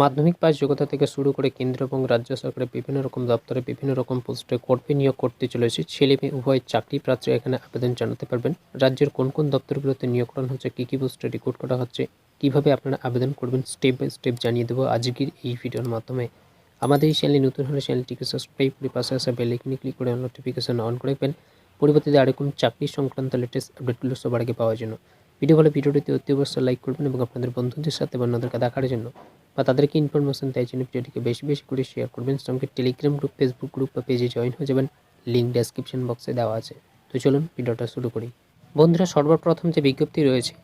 মাধ্যমিক পাস যোগ্যতা থেকে শুরু করে কেন্দ্র এবং রাজ্য সরকারের বিভিন্ন রকম দপ্তরে বিভিন্ন রকম পোস্টে কর্মী নিয়োগ করতে চলেছে। ছেলে মেয়ে, উভয় চাকরি প্রার্থী এখানে আবেদন জানাতে পারবেন। রাজ্যের কোন কোন দপ্তরগুলোতে নিয়োগ করানো হচ্ছে, কী কী পোস্টে রিক্রুট করা হচ্ছে, কীভাবে আপনারা আবেদন করবেন, স্টেপ বাই স্টেপ জানিয়ে দেবো আজকের এই ভিডিওর মাধ্যমে। আমাদের এই চ্যানেলে নতুন হলে চ্যানেলটিকে সাবস্ক্রাইব করে পাশে আসা বেল আইকনে ক্লিক করে নোটিফিকেশন অন করে রাখবেন। পরবর্তীতে আরেকম চাকরি সংক্রান্ত লেটেস্ট আপডেটগুলো সবার আগে পাওয়ার জন্য। ভিডিও ভালো ভিডিওটিতে অতি অবশ্যই লাইক করবেন এবং আপনাদের বন্ধুদের সাথে বা অন্যদেরকে দেখার জন্য বা তাদেরকে ইনফরমেশন দেওয়ার জন্য ভিডিওটিকে বেশি বেশি করে শেয়ার করবেন। সঙ্গে টেলিগ্রাম গ্রুপ ফেসবুক গ্রুপ বা পেজে জয়েন হয়ে যাবেন। লিঙ্ক ডেসক্রিপশন বক্সে দেওয়া আছে। তো চলুন ভিডিওটা শুরু করি। বন্ধুরা, সর্বপ্রথম যে বিজ্ঞপ্তি রয়েছে,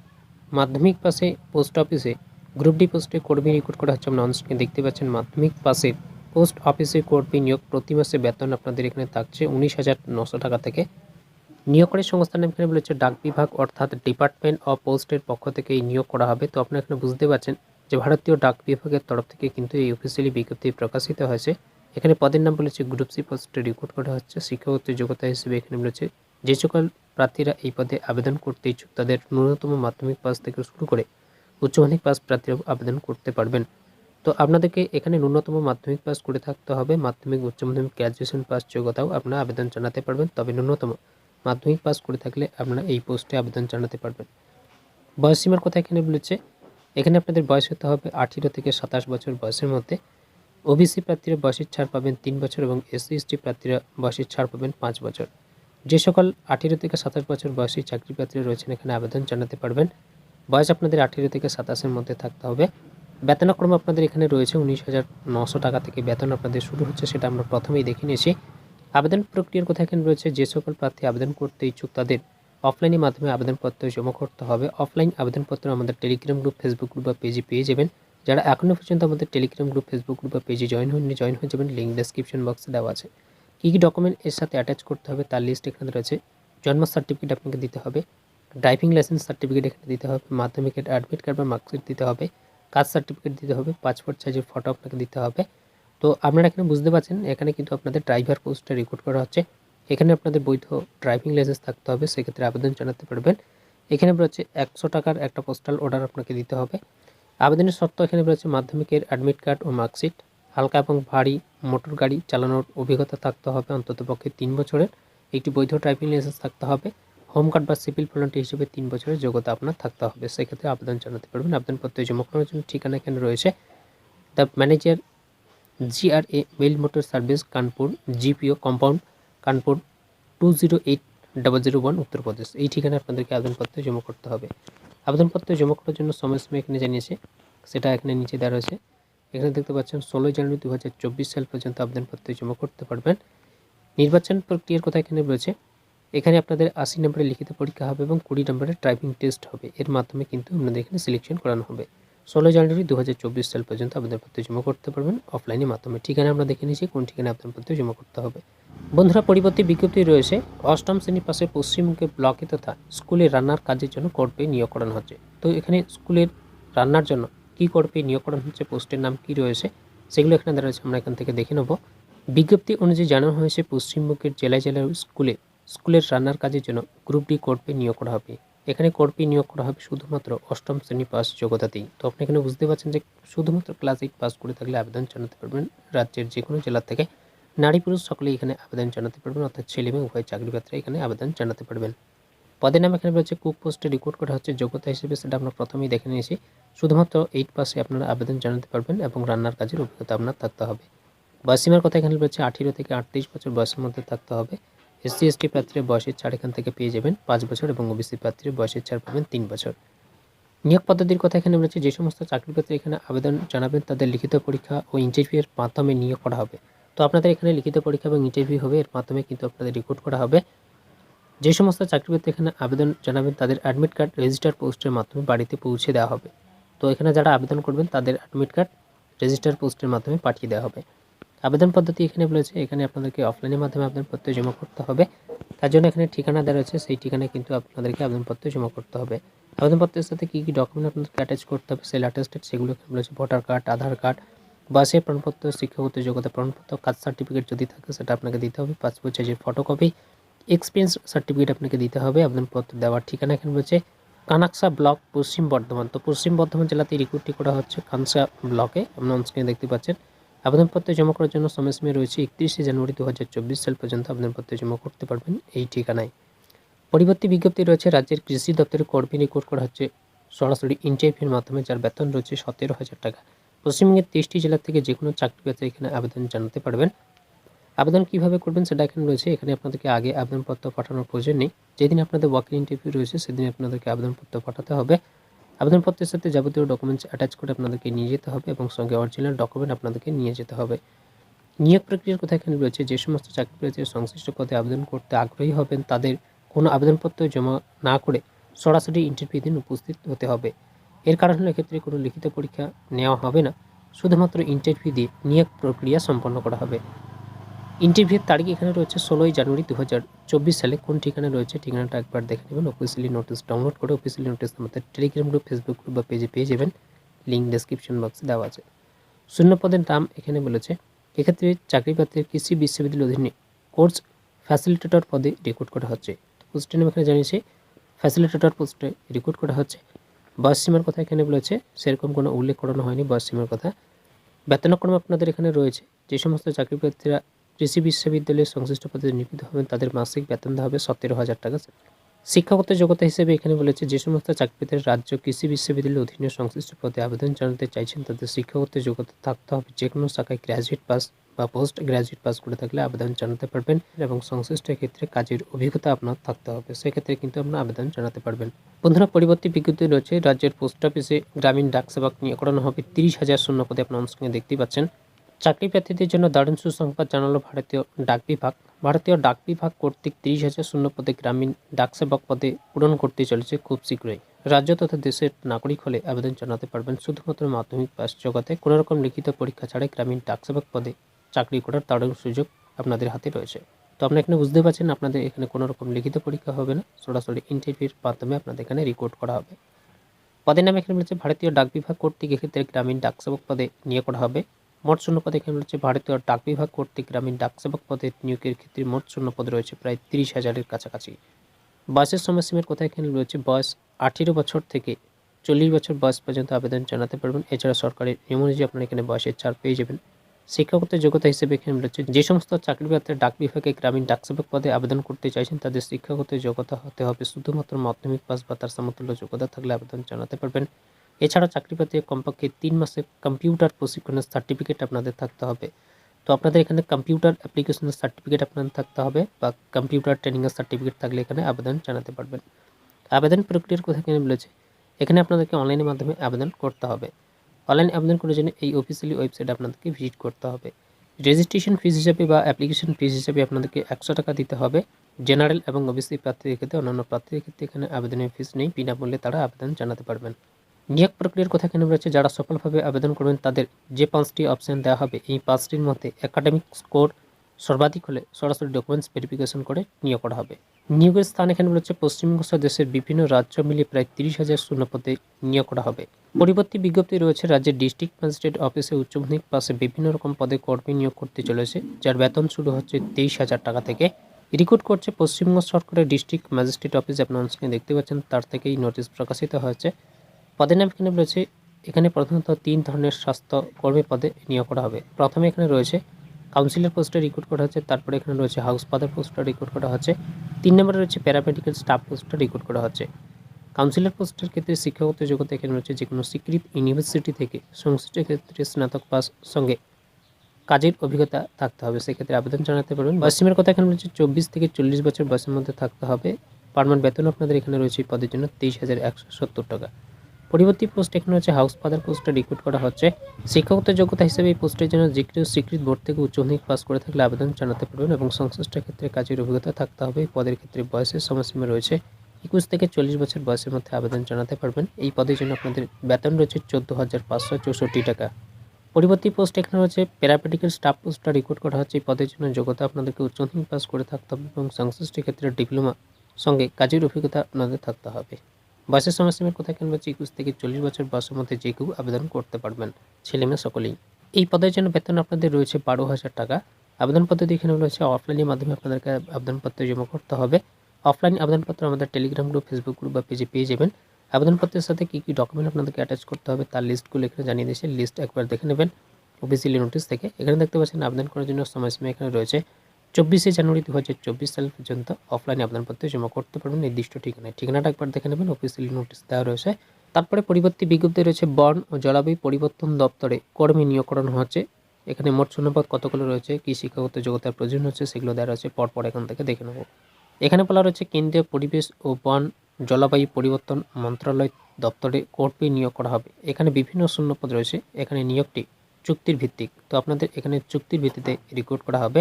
মাধ্যমিক পাশে পোস্ট অফিসে গ্রুপ ডি পোস্টে কর্মী রিক্রুট করা হচ্ছে। আপনার অনস্ক্রিনে দেখতে পাচ্ছেন মাধ্যমিক পাশে পোস্ট অফিসে কর্মী নিয়োগ প্রতি মাসে বেতন আপনাদের এখানে থাকছে উনিশ হাজার নশো টাকা থেকে নিয়োগকারী সংস্থার নাম এখানে বলেছে ডাক বিভাগ, অর্থাৎ ডিপার্টমেন্ট অফ পোস্টের পক্ষ থেকে এই নিয়োগ করা হবে। তো আপনারা এখানে বুঝতে পারছেন যে ভারতীয় ডাক বিভাগের তরফ থেকে কিন্তু এই অফিসিয়ালি বিজ্ঞপ্তি প্রকাশিত হয়েছে। এখানে পদের নাম বলেছে গ্রুপ সি পোস্টে রিক্রুট করা হচ্ছে। শিক্ষাগত যোগ্যতা হিসেবে এখানে বলেছে, যে সকল প্রার্থীরা এই পদে আবেদন করতে ইচ্ছুক, তাদের ন্যূনতম মাধ্যমিক পাস থেকে শুরু করে উচ্চ মাধ্যমিক পাস প্রার্থীরা আবেদন করতে পারবেন। তো আপনাদেরকে এখানে ন্যূনতম মাধ্যমিক পাস করে থাকতে হবে। মাধ্যমিক, উচ্চ মাধ্যমিক গ্র্যাজুয়েশন পাস যোগ্যতাও আপনারা আবেদন জানাতে পারবেন, তবে ন্যূনতম। মাধ্যমিক পাস করে থাকলে আপনারা এই পোস্টে আবেদন জানাতে পারবেন। বয়সীমার কথা এখানে বলেছে, এখানে আপনাদের বয়স হতে হবে আঠেরো থেকে সাতাশ বছর বয়সের মধ্যে। ওবিসি প্রার্থীরা বয়সের ছাড় পাবেন তিন বছর এবং এসসি এসটি প্রার্থীরা বয়সের ছাড় পাবেন পাঁচ বছর। যে সকল আঠেরো থেকে সাতাশ বছর বয়সী চাকরি প্রার্থীরা রয়েছেন এখানে আবেদন জানাতে পারবেন। বয়স আপনাদের আঠেরো থেকে সাতাশের মধ্যে থাকতে হবে। বেতনক্রম আপনাদের এখানে রয়েছে উনিশ হাজার নশো টাকা থেকে বেতন আপনাদের শুরু হচ্ছে, সেটা আমরা প্রথমেই দেখে নিয়েছি। আবেদন প্রক্রিয়ার কথা এখানে রয়েছে, যে সকল প্রার্থী আবেদন করতে ইচ্ছুক তাদের অফলাইনের মাধ্যমে আবেদনপত্র জমা করতে হবে। অফলাইন আবেদনপত্র আমাদের টেলিগ্রাম গ্রুপ ফেসবুক গ্রুপ বা পেজে পেয়ে যাবেন। যারা এখনও পর্যন্ত আমাদের টেলিগ্রাম গ্রুপ ফেসবুক গ্রুপ বা পেজে জয়েন হয়নি জয়েন হয়ে যাবেন। লিঙ্ক ডেসক্রিপশন বক্সে দেওয়া আছে। কী কী ডকুমেন্ট এর সাথে অ্যাটাচ করতে হবে তার লিস্ট এখানে রয়েছে। জন্ম সার্টিফিকেট আপনাকে দিতে হবে। ড্রাইভিং লাইসেন্স সার্টিফিকেট এখানে দিতে হবে। মাধ্যমিকের অ্যাডমিট কার্ড বা মার্কশিট দিতে হবে। কাস্ট সার্টিফিকেট দিতে হবে। পাসপোর্ট সাইজের ফটো আপনাকে দিতে হবে। তো আপনারা এখানে বুঝতে পারছেন, এখানে কিন্তু আপনাদের ড্রাইভার পোস্টটা রেকর্ড করা হচ্ছে। এখানে আপনাদের বৈধ ড্রাইভিং লাইসেন্স থাকতে হবে, সেক্ষেত্রে আবেদন জানাতে পারবেন। এখানে রয়েছে একশো টাকার একটা পোস্টাল অর্ডার আপনাকে দিতে হবে। আবেদনের শর্ত এখানে রয়েছে মাধ্যমিকের অ্যাডমিট কার্ড ও মার্কশিট হালকা এবং ভারী মোটর গাড়ি চালানোর অভিজ্ঞতা থাকতে হবে, অন্ততপক্ষে তিন বছরের। একটি বৈধ ড্রাইভিং লাইসেন্স থাকতে হবে। হোম কার্ড বা সিভিল ভলান্টিয়ার হিসেবে তিন বছরের যোগ্যতা আপনার থাকতে হবে। সেক্ষেত্রে আবেদন জানাতে পারবেন। আবেদনপত্র জমা করার জন্য ঠিকানা এখানে রয়েছে। The manager G R A mail motor service Kanpur, GPO compound Kanpur, two zero eight double zero one Uttar Pradesh. এই ঠিকানায় আপনাদেরকে আবেদনপত্র জমা করতে হবে। আবেদনপত্র জমা করার জন্য সময়সীমা এখানে জানিয়েছে, সেটা এখানে নিচে দেওয়া রয়েছে। এখানে দেখতে পাচ্ছেন, ষোলোই জানুয়ারি দু হাজার চব্বিশ সাল পর্যন্ত আবেদনপত্র জমা করতে পারবেন। নির্বাচন প্রক্রিয়ার কথা এখানে রয়েছে। এখানে আপনাদের আশি নম্বরের লিখিত পরীক্ষা হবে এবং কুড়ি নম্বরের ড্রাইভিং টেস্ট হবে। এর মাধ্যমে কিন্তু আপনাদের এখানে সিলেকশন করানো হবে। ষোলো জানুয়ারি দু হাজার চব্বিশ সাল পর্যন্ত আবেদনপত্র জমা করতে পারবেন অফলাইনের মাধ্যমে। ঠিকানা আমরা দেখে নিয়েছি, কোন ঠিকানায় আবেদনপত্র জমা করতে হবে। বন্ধুরা, পরিবর্তী বিজ্ঞপ্তি রয়েছে, অষ্টম শ্রেণির পাশে পশ্চিমবঙ্গে ব্লকে তথা স্কুলে রান্নার কাজের জন্য কর্পে নিয়োগ করানো হচ্ছে। তো এখানে স্কুলের রান্নার জন্য কী কর্পে নিয়োগ করানো হচ্ছে, পোস্টের নাম কি রয়েছে, সেগুলো এখানে রয়েছে আমরা এখান থেকে দেখে নেব। বিজ্ঞপ্তি অনুযায়ী জানানো হয়েছে, পশ্চিমবঙ্গের জেলায় জেলায় স্কুলে, স্কুলের রান্নার কাজের জন্য গ্রুপ ডি কর্পে নিয়োগ করা হবে। এখানে কর্পী নিয়োগ করা হবে শুধুমাত্র অষ্টম শ্রেণি পাস যোগ্যতাতেই। তো আপনি এখানে বুঝতে পারছেন যে শুধুমাত্র ক্লাস এইট পাস করে থাকলে আবেদন জানাতে পারবেন। রাজ্যের যে কোনো জেলা থেকে নারী পুরুষ সকলেই এখানে আবেদন জানাতে পারবেন, অর্থাৎ ছেলে মেয়ে, উভয় চাকরি পাত্রে এখানে আবেদন জানাতে পারবেন। পদের নাম এখানে রয়েছে, কুক পোস্টে রিক্রুট করা হচ্ছে যোগ্যতা হিসেবে, সেটা আমরা প্রথমেই দেখে নিয়েছি। শুধুমাত্র এইট পাসে আপনারা আবেদন জানাতে পারবেন এবং রান্নার কাজের অভিজ্ঞতা আপনার থাকতে হবে। বয়সীমার কথা এখানে রয়েছে, আঠেরো থেকে আটত্রিশ বছর বয়সের মধ্যে থাকতে হবে। এসসি এসটি প্রার্থীরা বয়সের ছাড় এখান থেকে পেয়ে যাবেন পাঁচ বছর এবং ওবিসি প্রার্থীরা বয়সের ছাড় পাবেন তিন বছর। নিয়োগ পদ্ধতির কথা এখানে রয়েছে যে সমস্ত চাকরি প্রার্থী এখানে আবেদন জানাবেন, তাদের লিখিত পরীক্ষা ও ইন্টারভিউয়ের মাধ্যমে নিয়োগ করা হবে। তো আপনাদের এখানে লিখিত পরীক্ষা এবং ইন্টারভিউ হবে, এর মাধ্যমে কিন্তু আপনাদের রিক্রুট করা হবে। যে সমস্ত চাকরি প্রার্থী এখানে আবেদন জানাবেন, তাদের অ্যাডমিট কার্ড রেজিস্টার পোস্টের মাধ্যমে বাড়িতে পৌঁছে দেওয়া হবে। তো এখানে যারা আবেদন করবেন, তাদের অ্যাডমিট কার্ড রেজিস্টার পোস্টের মাধ্যমে পাঠিয়ে দেওয়া হবে। আবেদন পদ্ধতি এখানে বলেছে, এখানে আপনাদেরকে অফলাইনের মাধ্যমে আবেদনপত্র জমা করতে হবে। তার জন্য এখানে ঠিকানা দেওয়া রয়েছে, সেই ঠিকানায় কিন্তু আপনাদেরকে আবেদনপত্র জমা করতে হবে। আবেদনপত্রের সাথে কী কী ডকুমেন্ট আপনাদেরকে অ্যাটাচ করতে হবে সেল অ্যাটাস্টেড সেগুলো এখানে বলেছে ভোটার কার্ড আধার কার্ড বাসের প্রমাণপত্র, শিক্ষাগত যোগ্যতা প্রমাণপত্র, কাস্ট সার্টিফিকেট যদি থাকে সেটা আপনাকে দিতে হবে পাসপোর্ট সাইজের ফটোকপি এক্সপিরিয়েন্স সার্টিফিকেট আপনাকে দিতে হবে আবেদনপত্র দেওয়ার ঠিকানা এখানে রয়েছে। কানাকসা ব্লক, পশ্চিম বর্ধমান। তো পশ্চিম বর্ধমান জেলাতে রিক্রুটটি করা হচ্ছে কানসা ব্লকে আপনার অনস্ক্রিনে দেখতে পাচ্ছেন। আবেদনপত্র জমা করার জন্য সময়সীমা রয়েছে একত্রিশে জানুয়ারি দু হাজার চব্বিশ সাল পর্যন্ত আবেদনপত্র জমা করতে পারবেন এই ঠিকানায়। পরিবর্তী বিজ্ঞপ্তি রয়েছে, রাজ্যের কৃষি দপ্তরের কর্মী রিক্রুট করা হচ্ছে সরাসরি ইন্টারভিউর মাধ্যমে, যার বেতন রয়েছে সতেরো হাজার টাকা। পশ্চিমবঙ্গের তেইশটি জেলা থেকে যে কোনো চাকরি পেতে এখানে আবেদন জানাতে পারবেন। আবেদন কীভাবে করবেন সেটা এখানে রয়েছে। এখানে আপনাদেরকে আগে আবেদনপত্র পাঠানোর প্রয়োজন নেই। যেদিন আপনাদের ওয়াকিং ইন্টারভিউ রয়েছে সেদিন আপনাদেরকে আবেদনপত্র পাঠাতে হবে। আবেদনপত্রের সাথে যাবতীয় ডকুমেন্টস অ্যাটাচ করে আপনাদেরকে নিয়ে যেতে হবে এবং সঙ্গে অরিজিনাল ডকুমেন্ট আপনাদেরকে নিয়ে যেতে হবে। নিয়োগ প্রক্রিয়ার কথা এখানে রয়েছে, যে সমস্ত চাকরি পেয়েছে সংশ্লিষ্ট পদে আবেদন করতে আগ্রহী হবেন, তাদের কোনো আবেদনপত্র জমা না করে সরাসরি ইন্টারভিউ দিন উপস্থিত হতে হবে। এর কারণ হলো এক্ষেত্রে কোনো লিখিত পরীক্ষা নেওয়া হবে না। শুধুমাত্র ইন্টারভিউ দিয়ে নিয়োগ প্রক্রিয়া সম্পন্ন করা হবে। ইন্টারভিউর তারিখ এখানে রয়েছে ষোলোই জানুয়ারি দু হাজার চব্বিশ সালে। কোন ঠিকানা রয়েছে? ঠিকানাটা একবার দেখে নেবেন। অফিসিয়ালি নোটিস ডাউনলোড করে অফিসিয়ালি নোটিস আমাদের টেলিগ্রাম গ্রুপ ফেসবুক গ্রুপ বা পেজে পেয়ে যাবেন। লিঙ্ক ডেসক্রিপশন বক্সে দেওয়া আছে। শূন্য পদের নাম এখানে বলেছে, এক্ষেত্রে চাকরি প্রার্থীর কৃষি বিশ্ববিদ্যালয়ের অধীনে কোর্স ফ্যাসিলিটেটর পদে রিক্রুট করা হচ্ছে। পোস্টের নাম এখানে জানিয়েছে ফ্যাসিলিটেটর পোস্টে রিক্রুট করা হচ্ছে। বয়স সীমার কথা এখানে বলেছে, সেরকম কোনো উল্লেখ করানো হয়নি বয়স সীমার কথা। বেতনক্রম আপনাদের এখানে রয়েছে। যে সমস্ত চাকরি প্রার্থীরা কৃষি বিশ্ববিদ্যালয়ের সংশ্লিষ্ট পদে নিয়োজিত হবেন। তাদের মাসিক বেতন দেওয়া হবে সতেরো হাজার টাকা। শিক্ষাগত যোগ্যতা হিসেবে এখানে বলেছে, যে সমস্ত চাকরিপ্রার্থীরা রাজ্য কৃষি বিশ্ববিদ্যালয়ের অধীনে সংশ্লিষ্ট পদে আবেদন জানাতে চাইছেন, তাদের শিক্ষাগত যোগ্যতা থাকতে হবে। যে কোনো শাখায় গ্র্যাজুয়েট পাস বা পোস্ট গ্র্যাজুয়েট পাস করে থাকলে আবেদন জানাতে পারবেন এবং সংশ্লিষ্ট ক্ষেত্রে কাজের অভিজ্ঞতা আপনার থাকতে হবে। সেক্ষেত্রে কিন্তু আপনার আবেদন জানাতে পারবেন। বন্ধুরা, পরিবর্তী বিজ্ঞপ্তি রয়েছে, রাজ্যের পোস্ট অফিসে গ্রামীণ ডাক সেবক নিয়োগ করানো হবে। তিরিশ হাজার শূন্য পদে আপনার অনস্ক্রিনে দেখতেই পাচ্ছেন। চাকরি প্রার্থীদের জন্য দারুণ সুসংবাদ জানালো ভারতীয় ডাক বিভাগ। ভারতীয় ডাক বিভাগ কর্তৃক তিরিশ হাজার শূন্য পদে গ্রামীণ ডাক সেবক পদে পূরণ করতে চলেছে খুব শীঘ্রই। রাজ্য তথা দেশের নাগরিক হলে আবেদন জানাতে পারবেন শুধুমাত্র মাধ্যমিক পাস জগতে। কোনো রকম লিখিত পরীক্ষা ছাড়াই গ্রামীণ ডাক সেবক পদে চাকরি করার দারুণ সুযোগ আপনাদের হাতে রয়েছে। তো আপনারা এখানে বুঝতে পারছেন আপনাদের এখানে কোনো রকম লিখিত পরীক্ষা হবে না। সরাসরি ইন্টারভিউর মাধ্যমে আপনাদের এখানে রেকর্ড করা হবে। পদের নাম এখানে বলেছে ভারতীয় ডাক বিভাগ কর্তৃক এক্ষেত্রে গ্রামীণ ডাক সেবক পদে নিয়োগ করা হবে। মোট শূন্যপদ এখানে রয়েছে ভারতীয় ডাক বিভাগ কর্তৃক গ্রামীণ ডাক সেবক পদে নিয়োগের ক্ষেত্রে মোট শূন্যপদ রয়েছে প্রায় তিরিশ হাজারের কাছাকাছি। বয়সের সময়সীমার কথা এখানে রয়েছে, বয়স আঠেরো বছর থেকে চল্লিশ বছর বয়স পর্যন্ত আবেদন জানাতে পারবেন। এছাড়া সরকারের নিয়ম অনুযায়ী আপনারা এখানে বয়সের ছাড় পেয়ে যাবেন। শিক্ষাগত যোগ্যতা হিসেবে এখানে রয়েছে, যে সমস্ত চাকরি প্রার্থীরা ডাক বিভাগে গ্রামীণ ডাক সেবক পদে আবেদন করতে চাইছেন, তাদের শিক্ষাগত যোগ্যতা হতে হবে। শুধুমাত্র মাধ্যমিক পাস বা তার সমতুল্য যোগ্যতা থাকলে আবেদন জানাতে পারবেন। এছাড়া চাকরি পেতে কমপক্ষে তিন মাসে কম্পিউটার প্রশিক্ষণের সার্টিফিকেট আপনাদের থাকতে হবে। তো আপনাদের এখানে কম্পিউটার অ্যাপ্লিকেশনের সার্টিফিকেট আপনাদের থাকতে হবে বা কম্পিউটার ট্রেনিংয়ের সার্টিফিকেট থাকলে এখানে আবেদন জানাতে পারবেন। আবেদন প্রক্রিয়ার কথা এখানে বলেছে। এখানে আপনাদেরকে অনলাইনের মাধ্যমে আবেদন করতে হবে। অনলাইন আবেদন করার জন্য এই অফিসিয়ালি ওয়েবসাইট আপনাদেরকে ভিজিট করতে হবে। রেজিস্ট্রেশন ফিস হিসাবে বা অ্যাপ্লিকেশন ফিস হিসাবে আপনাদেরকে একশো টাকা দিতে হবে। জেনারেল এবং ওবিসি প্রার্থীদের ক্ষেত্রে অন্যান্য প্রার্থীদের ক্ষেত্রে এখানে আবেদনের ফিস নেই। বিনামূল্যে তারা আবেদন জানাতে পারবেন। নিয়োগ প্রক্রিয়ার কথা কেন রয়েছে যারা সফলভাবে আবেদন করবেন, তাদের যে পাঁচটি অপশন দেওয়া হবে, এই পাঁচটির মধ্যে একাডেমিক স্কোর সর্বাধিক হলে সরাসরি ডকুমেন্টস ভেরিফিকেশন করে নিয়োগ করা হবে। নিয়োগের স্থান এখানে রয়েছে পশ্চিমবঙ্গ সহ দেশের বিভিন্ন রাজ্য মিলিয়ে প্রায় তিরিশ হাজার শূন্য পদে নিয়োগ করা হবে। পরিবর্তী বিজ্ঞপ্তি রয়েছে, রাজ্যের ডিস্ট্রিক্ট ম্যাজিস্ট্রেট অফিসে উচ্চ মাধ্যমিক পাশে বিভিন্ন রকম পদে কর্মী নিয়োগ করতে চলেছে, যার বেতন শুরু হচ্ছে তেইশ হাজার টাকা থেকে। রিক্রুট করছে, পশ্চিমবঙ্গ সরকারের ডিস্ট্রিক্ট ম্যাজিস্ট্রেট অফিস আপনার অনুষ্ঠানে দেখতে পাচ্ছেন, তার থেকেই নোটিশ প্রকাশিত হয়েছে। পদের নাম এখানে রয়েছে, এখানে প্রধানত তিন ধরনের স্বাস্থ্য কর্মী পদে নিয়োগ করা হবে। প্রথমে এখানে রয়েছে কাউন্সিলর পোস্টে রিক্রুট করা হচ্ছে, তারপরে এখানে রয়েছে হাউস ফাদার পোস্টে রিক্রুট করা হচ্ছে। তিন নম্বরে রয়েছে প্যারামেডিক্যাল স্টাফ পোস্টটা রিক্রুট করা হচ্ছে। কাউন্সিলর পোস্টের ক্ষেত্রে শিক্ষাগত যোগ্যতা এখানে রয়েছে যে কোনো স্বীকৃত ইউনিভার্সিটি থেকে সংশ্লিষ্ট ক্ষেত্রে স্নাতক পাস সঙ্গে কাজের অভিজ্ঞতা থাকতে হবে। সেক্ষেত্রে আবেদন জানাতে পারবেন। বয়সীমের কথা এখানে রয়েছে, চব্বিশ থেকে চল্লিশ বছর বয়সের মধ্যে থাকতে হবে। পারমান বেতন আপনাদের এখানে রয়েছে পদের জন্য তেইশ হাজার একশো সত্তর টাকা। পরিবর্তী পোস্ট এখানে হচ্ছে হাউস ফাদার পোস্টে রিক্রুট করা হচ্ছে। শিক্ষাগত যোগ্যতা হিসেবে এই পোস্টের জন্য যে স্বীকৃত বোর্ড থেকে উচ্চ মাধ্যমিক পাস করে থাকলে আবেদন জানাতে পারবেন এবং সংশ্লিষ্ট ক্ষেত্রে কাজের অভিজ্ঞতা থাকতে হবে। পদের ক্ষেত্রে বয়সের সময়সীমা রয়েছে একুশ থেকে চল্লিশ বছর বয়সের মধ্যে আবেদন জানাতে পারবেন। এই পদের জন্য আপনাদের বেতন রয়েছে চোদ্দ হাজার পাঁচশো চৌষট্টি টাকা। পরিবর্তী পোস্ট এখানে রয়েছে প্যারামেডিক্যাল স্টাফ পোস্টটা রিক্রুট করা হচ্ছে। এই পদের জন্য যোগ্যতা আপনাদেরকে উচ্চ মাধ্যমিক পাস করে থাকতে হবে এবং সংশ্লিষ্ট ক্ষেত্রে ডিপ্লোমা সঙ্গে কাজের অভিজ্ঞতা আপনাদের থাকতে হবে। বয়সের সময়সীমার কথা কেন বলছি একুশ থেকে চল্লিশ বছর বয়সের মধ্যে যে কেউ আবেদন করতে পারবেন, ছেলে মেয়ে সকলেই। এই পদের জন্য বেতন আপনাদের রয়েছে বারো হাজার টাকা। আবেদন পদ্ধতি এখানে রয়েছে। অফলাইনের মাধ্যমে আপনাদেরকে আবেদনপত্র জমা করতে হবে। অফলাইন আবেদনপত্র আমাদের টেলিগ্রাম গ্রুপ ফেসবুক গ্রুপ বা পেজে পেয়ে যাবেন। আবেদনপত্রের সাথে কী কী ডকুমেন্ট আপনাদেরকে অ্যাটাচ করতে হবে তার লিস্টগুলো এখানে জানিয়ে দিয়েছে। লিস্ট একবার দেখে নেবেন। অফিসিয়ালি নোটিশ থেকে। এখানে দেখতে পাচ্ছেন আবেদন করার জন্য সময়সীমা এখানে রয়েছে। চব্বিশে জানুয়ারি দু হাজার চব্বিশ সাল পর্যন্ত অফলাইনে আবেদনপত্র জমা করতে পারবেন নির্দিষ্ট ঠিকানায়। ঠিকানাটা একবার দেখে নেবেন অফিসিয়ালি নোটিশ দেওয়া রয়েছে। তারপরে পরিবর্তী বিজ্ঞপ্তি রয়েছে, বন ও জলবায়ু পরিবর্তন দপ্তরে কর্মী নিয়োগ করানো হচ্ছে। এখানে মোট শূন্যপদ কতগুলো রয়েছে, কী শিক্ষাগত যোগ্যতার প্রয়োজন হচ্ছে, সেগুলো দেওয়া রয়েছে, পরপর এখান থেকে দেখে নেব। এখানে বলা রয়েছে, কেন্দ্রীয় পরিবেশ ও বন জলবায়ু পরিবর্তন মন্ত্রণালয় দপ্তরে কর্মী নিয়োগ করা হবে। এখানে বিভিন্ন শূন্যপদ রয়েছে, এখানে নিয়োগটি চুক্তির ভিত্তিক। তো আপনাদের এখানে চুক্তির ভিত্তিতে রিক্রুট করা হবে।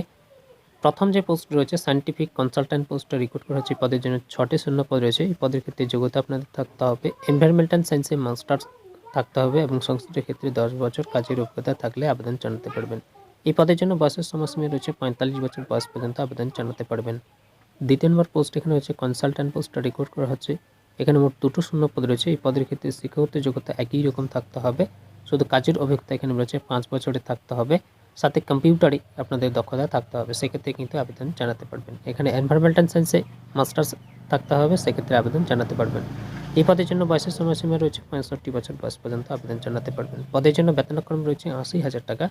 প্রথম যে পোস্ট রয়েছে সায়েন্টিফিক কনসালট্যান্ট পোস্টটা রিক্রুট করা হচ্ছে পদের জন্য ছটি শূন্য পদ রয়েছে। এই পদের ক্ষেত্রে যোগ্যতা আপনাদের থাকতে হবে। এনভায়রনমেন্টাল সায়েন্সে মাস্টার্স থাকতে হবে এবং সংশ্লিষ্ট ক্ষেত্রে দশ বছর কাজের অভিজ্ঞতা থাকলে আবেদন জানাতে পারবেন। এই পদের জন্য বয়সের সময়সীমা রয়েছে পঁয়তাল্লিশ বছর বয়স পর্যন্ত আবেদন জানাতে পারবেন। দ্বিতীয় নম্বর পোস্ট এখানে হচ্ছে কনসালট্যান্ট পোস্টটা রিক্রুট করা হচ্ছে। এখানে মোট দুটো শূন্য পদ রয়েছে। এই পদের ক্ষেত্রে শিক্ষাগত যোগ্যতা একই রকম থাকতে হবে। শুধু কাজের অভিজ্ঞতা এখানে রয়েছে, পাঁচ বছরে থাকতে হবে। সাথে কম্পিউটারে আপনাদের দক্ষতা থাকতে হবে। সেক্ষেত্রে কিন্তু আবেদন জানাতে পারবেন। এখানে এনভায়রনমেন্টাল সায়েন্সে মাস্টার্স থাকতে হবে, সেক্ষেত্রে আবেদন জানাতে পারবেন। এই পদের জন্য বয়সের সময়সীমা রয়েছে পঁয়ষট্টি বছর বয়স পর্যন্ত আবেদন জানাতে পারবেন। পদের জন্য বেতনক্রম রয়েছে আশি হাজার টাকা।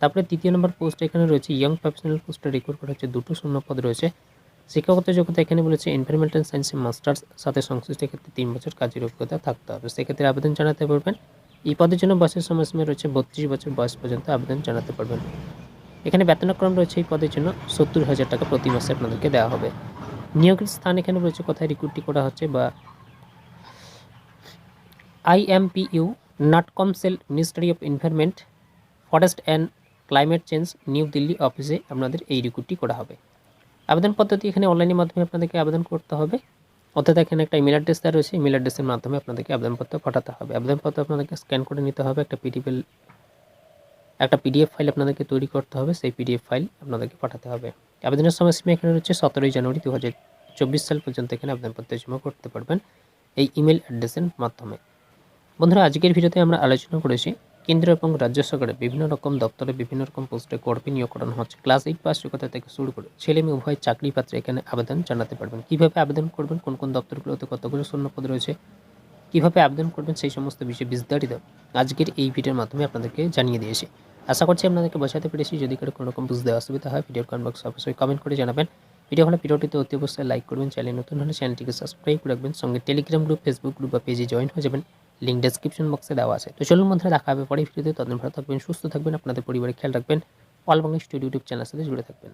তারপরে তৃতীয় নম্বর পোস্ট এখানে রয়েছে ইয়ং প্রফেশনাল পোস্টে রিক্রুট করা হচ্ছে দুটো শূন্য পদ রয়েছে। শিক্ষাগত যোগ্যতা এখানে বলেছে এনভায়রনমেন্টাল সায়েন্সে মাস্টার্স সাথে সংশ্লিষ্ট ক্ষেত্রে তিন বছর কাজের অভিজ্ঞতা থাকতে হবে। সেক্ষেত্রে আবেদন জানাতে পারবেন এই পদের জন্য বয়সের সময়সীমা রয়েছে বত্রিশ বছর বয়স পর্যন্ত আবেদন জানাতে পারবেন। এখানে বেতনক্রম রয়েছে এই পদের জন্য সত্তর হাজার টাকা প্রতি মাসে আপনাদেরকে দেওয়া হবে। নিয়োগের স্থান এখানে রয়েছে, কোথায় রিক্রুটটি করা হচ্ছে বা আইএমপিইউ Natakam cell ministry of environment forest and climate change new Delhi অফিসে আপনাদের এই রিক্রুটটি করা হবে। আবেদন পদ্ধতি এখানে অনলাইনের মাধ্যমে আপনাদেরকে আবেদন করতে হবে। অর্থাৎ এখানে একটা ইমেল অ্যাড্রেস দেওয়া রয়েছে। ইমেল অ্যাড্রেসের মাধ্যমে আপনাদেরকে আবেদনপত্র পাঠাতে হবে। আবেদনপত্র আপনাদেরকে স্ক্যান করে নিতে হবে। একটা পিডিএফ একটা পিডিএফ ফাইল আপনাদেরকে তৈরি করতে হবে। সেই পিডিএফ ফাইল আপনাদেরকে পাঠাতে হবে। আবেদনের সময়সীমা এখানে রয়েছে সতেরোই জানুয়ারি দু হাজার চব্বিশ সাল পর্যন্ত এখানে আবেদনপত্র জমা করতে পারবেন এই ইমেল অ্যাড্রেসের মাধ্যমে। বন্ধুরা, আজকের ভিডিওতে আমরা আলোচনা করেছি কেন্দ্র এবং রাজ্য সরকারের বিভিন্ন রকম দপ্তরে বিভিন্ন রকম পোস্টে কর্মী নিয়োগ করানো হচ্ছে। ক্লাস এইট পাস যোগ্যতা থেকে শুরু করে ছেলে মেয়ে উভয় চাকরি পাত্রে এখানে আবেদন জানাতে পারবেন। কীভাবে আবেদন করবেন? কোন কোন দপ্তরগুলোতে কতগুলো শূন্যপদ রয়েছে? কীভাবে আবেদন করবেন? সেই সমস্ত বিষয়ে বিস্তারিত আজকের এই ভিডিওর মাধ্যমে আপনাদেরকে জানিয়ে দিয়েছি আশা করছি আপনাদেরকে বোঝাতে পেরেছি। যদি কারও কোনো রকম বুঝতে অসুবিধা হয়, ভিডিওর কমেন্ট বক্সে অবশ্যই কমেন্ট করে জানাবেন। ভিডিও হলে ভিডিওটিতে অতি অবশ্যই লাইক করবেন। চ্যানেল নতুন হলে চ্যানেলটিকে সাবস্ক্রাইব রাখবেন। সঙ্গে টেলিগ্রাম গ্রুপ ফেসবুক গ্রুপ বা পেজে জয়েন হয়ে যাবেন। লিঙ্ক ডেসক্রিপশন বক্সে দেওয়া আছে। তো চলুন বন্ধুরা, দেখা হবে পরে ভিডিওতে ততদিন ভালো থাকবেন, সুস্থ থাকবেন, আপনাদের পরিবারের খেয়াল রাখবেন। অল বাংলা স্টুডিও ইউটিউব চ্যানেলের সাথে জুড়ে থাকবেন।